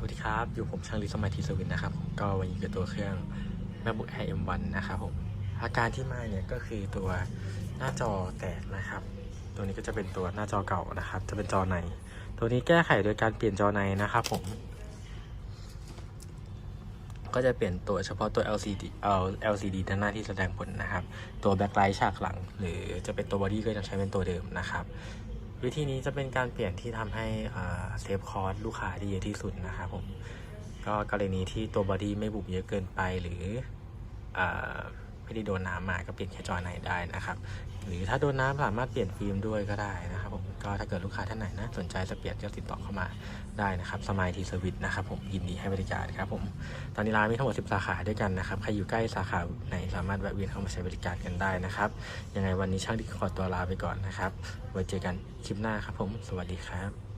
สวัสดีครับ อยู่ผมช่างลิสมัยทีสวินนะครับ ก็วันนี้กับตัวเครื่อง MacBook Air M1 นะครับผม อาการที่มาเนี่ยก็คือตัวหน้าจอแตกนะครับ ตัวนี้ก็จะเป็นตัวหน้าจอเก่านะครับ จะเป็นจอใน ตัวนี้แก้ไขโดยการเปลี่ยนจอในนะครับผม ก็จะเปลี่ยนตัวเฉพาะตัว LCD เอ่อ LCD ด้านหน้าที่แสดงผลนะครับ ตัวแบ็คไลท์ฉากหลัง หรือจะเป็นตัวบอดี้ก็ยังใช้เป็นตัวเดิมนะครับ วิธีนี้จะเป็นการเปลี่ยนที่ทำให้เซฟคอร์สลูกค้าได้เยอะที่สุดนะครับผมก็กรณีที่ตัวบอดี้ไม่บุบเยอะเกินไปหรืออไม่ได้โดนน้ำมาก็เปลี่ยนแค่จอในได้นะครับ หรือถ้าโดนน้ำสามารถเปลี่ยนฟิล์มด้วยก็ได้นะครับผม ก็ถ้าเกิดลูกค้าท่านไหนนะสนใจจะเปลี่ยนก็ติดต่อเข้ามาได้นะครับสมายทีเซอร์วิสนะครับผมยินดีให้บริการครับผมตอนนี้ร้านมีทั้งหมด 10 สาขาด้วยกันนะครับใครอยู่ใกล้สาขาไหนสามารถแวะเวียนเข้ามาใช้บริการกันได้นะครับยังไงวันนี้ช่างดิขอตัวลาไปก่อนนะครับไว้เจอกันคลิปหน้าครับผม สวัสดีครับ